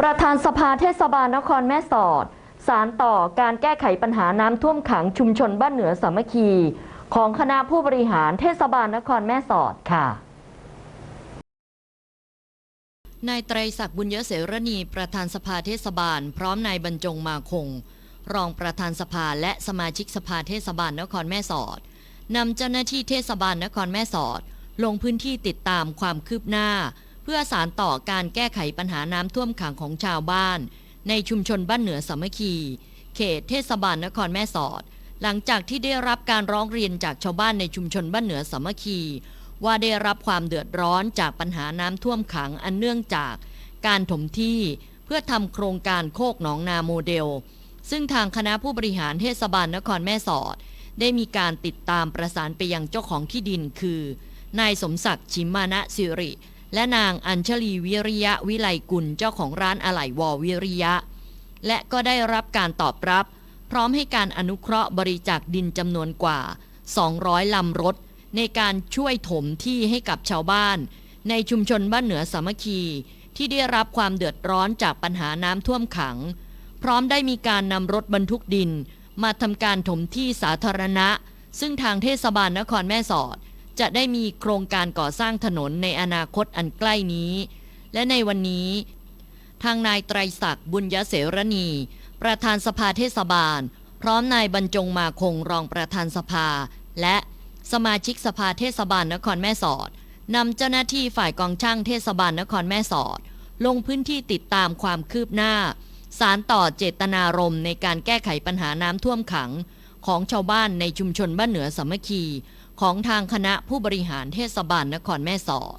ประธานสภาเทศบาลนครแม่สอด สารต่อการแก้ไขปัญหาน้ำท่วมขังชุมชนบ้านเหนือสามัคคี ของคณะผู้บริหารเทศบาลนครแม่สอดค่ะนายไตรศักดิ์บุญยเสรณีประธานสภาเทศบาล พร้อมนายบรรจงมาคง รองประธานสภาและสมาชิกสภาเทศบาลนครแม่สอดนำเจ้าหน้าที่เทศบาลนครแม่สอด ลงพื้นที่ติดตามความคืบหน้า เพื่อสารต่อการแก้ไขปัญหาน้ำท่วมขังของชาวบ้าน ในชุมชนบ้านเหนือสามัคคี เขตเทศบาลนครแม่สอด หลังจากที่ได้รับการร้องเรียนจากชาวบ้านในชุมชนบ้านเหนือสามัคคี ว่าได้รับความเดือดร้อนจากปัญหาน้ำท่วมขังอันเนื่องจากการถมที่เพื่อทำโครงการโคกหนองนาโมเดล ซึ่งทางคณะผู้บริหารเทศบาลนครแม่สอด ได้มีการติดตามประสานไปยังเจ้าของที่ดินคือ นายสมศักดิ์ชิมมานะสิริ และนางอัญชลีวิริยะวิไลกุลเจ้าของร้านอะไหล่วอวิริยะ และก็ได้รับการตอบรับ พร้อมให้การอนุเคราะห์บริจาคดินจำนวนกว่า 200 ลำรถ ในการช่วยถมที่ให้กับชาวบ้าน ในชุมชนบ้านเหนือสามัคคี ที่ได้รับความเดือดร้อนจากปัญหาน้ำท่วมขัง พร้อมได้มีการนำรถบรรทุกดิน มาทำการถมที่สาธารณะ ซึ่งทางเทศบาลนครแม่สอด จะได้มีโครงการก่อสร้างถนนในอนาคตอันใกล้นี้ และในวันนี้ ทางนายไตรศักดิ์บุญยเสรณี ประธานสภาเทศบาล พร้อมนายบรรจงมาคงรองประธานสภา และสมาชิกสภาเทศบาลนครแม่สอดนำเจ้าหน้าที่ฝ่ายกองช่างเทศบาลนครแม่สอด ลงพื้นที่ติดตามความคืบหน้า สารต่อเจตนารมณ์ในการแก้ไขปัญหาน้ำท่วมขัง ของชาวบ้านในชุมชนบ้านเหนือสามัคคี ของทางคณะผู้บริหารเทศบาลนครแม่สอด